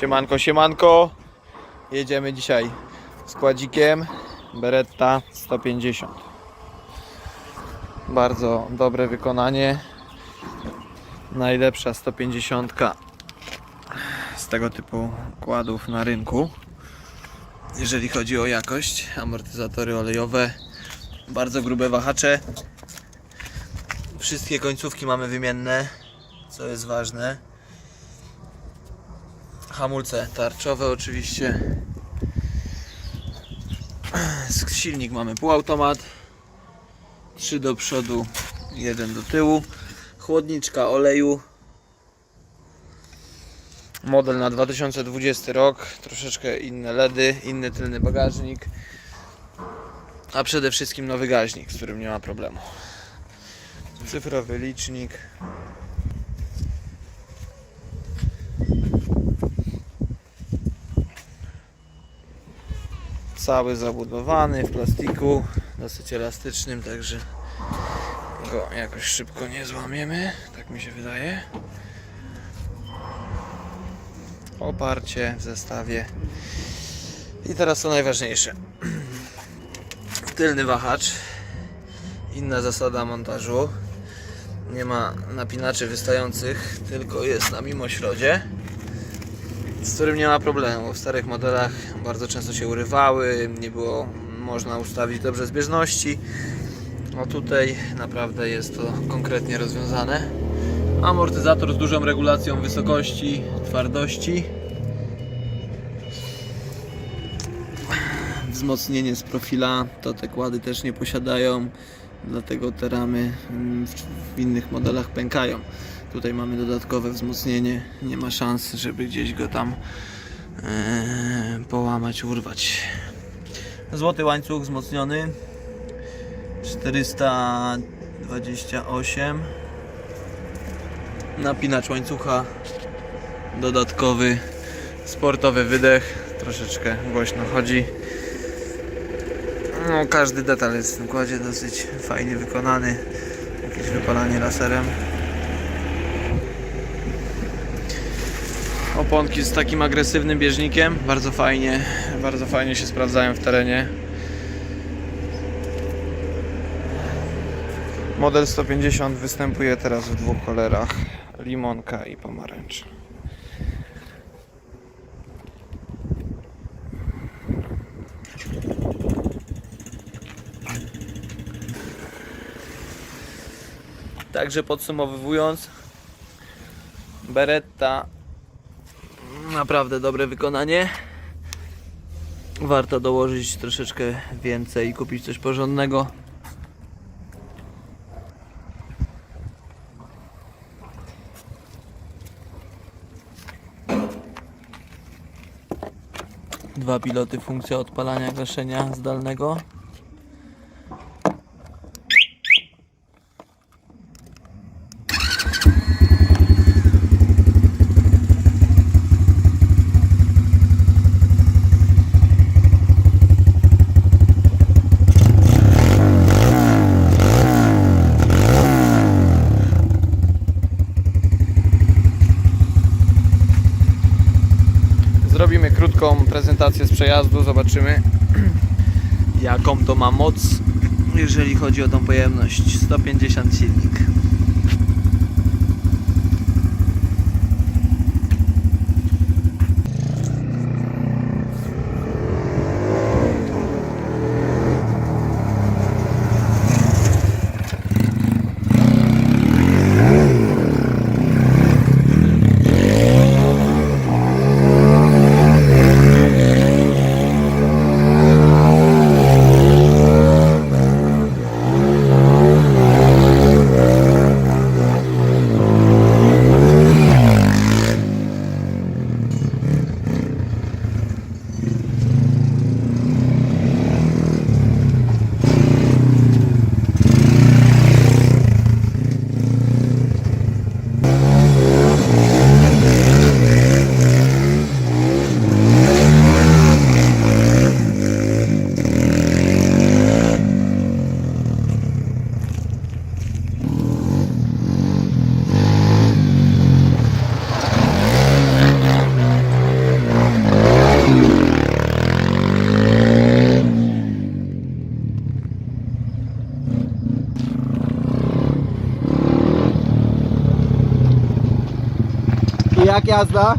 Siemanko, siemanko. Jedziemy dzisiaj składzikiem Beretta 150. Bardzo dobre wykonanie. Najlepsza 150 z tego typu kładów na rynku. Jeżeli chodzi o jakość, amortyzatory olejowe, bardzo grube wahacze. Wszystkie końcówki mamy wymienne, co jest ważne. Hamulce tarczowe oczywiście. Silnik mamy półautomat. 3 do przodu, 1 do tyłu. Chłodniczka oleju. Model na 2020 rok. Troszeczkę inne LEDy, inny tylny bagażnik. A przede wszystkim nowy gaźnik, z którym nie ma problemu. Cyfrowy licznik. Cały zabudowany w plastiku, dosyć elastycznym, także go jakoś szybko nie złamiemy, tak mi się wydaje. Oparcie w zestawie. I teraz to najważniejsze. Tylny wahacz. Inna zasada montażu. Nie ma napinaczy wystających, tylko jest na mimośrodzie z którym nie ma problemu. W starych modelach bardzo często się urywały, nie było można ustawić dobrze zbieżności. No tutaj naprawdę jest to konkretnie rozwiązane. Amortyzator z dużą regulacją wysokości, twardości. Wzmocnienie z profila, to te kłady też nie posiadają, dlatego te ramy mm, w, innych modelach pękają. Tutaj mamy dodatkowe wzmocnienie, nie ma szans, żeby gdzieś go tam e, połamać, urwać. Złoty łańcuch wzmocniony. 428 napinacz łańcucha. Dodatkowy sportowy wydech. Troszeczkę głośno chodzi no, każdy detal jest w tym kładzie dosyć fajnie wykonany jakieś wypalanie laserem Oponki z takim agresywnym bieżnikiem, bardzo fajnie, bardzo fajnie się sprawdzają w terenie. Model 150 występuje teraz w dwóch kolorach, limonka i pomarańcz. Także podsumowując, Beretta Naprawdę dobre wykonanie. Warto dołożyć troszeczkę więcej i kupić coś porządnego. Dwa piloty, funkcja odpalania gaszenia zdalnego. Zrobimy krótką prezentację z przejazdu, zobaczymy jaką to ma moc, jeżeli chodzi o tą pojemność. 150 silnik. já que as lá